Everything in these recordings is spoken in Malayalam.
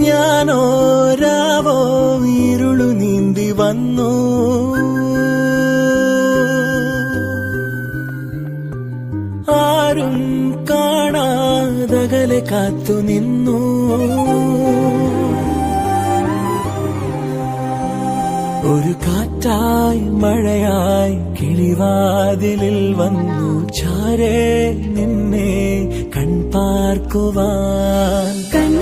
ഞാനോ രാവോ ഇരുളു നീന്തി വന്നു. ആരും കാണാതകലെ കാത്തു നിന്നു. ഒരു കാറ്റായി മഴയായി കിളിവാതിലിൽ വന്നു. ചാരേ നിന്നെ കൺപാർക്കുവാൻ. കണ്ണനേ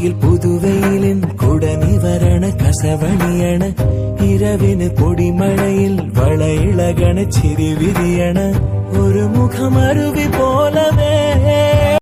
புதுவையில் புதுவையிலின் குடமி வரண கசவணியன இரவினு பொடிமழையில் வளையிழகன சிறிவிதியன ஒரு முகம் அருவி போலவே.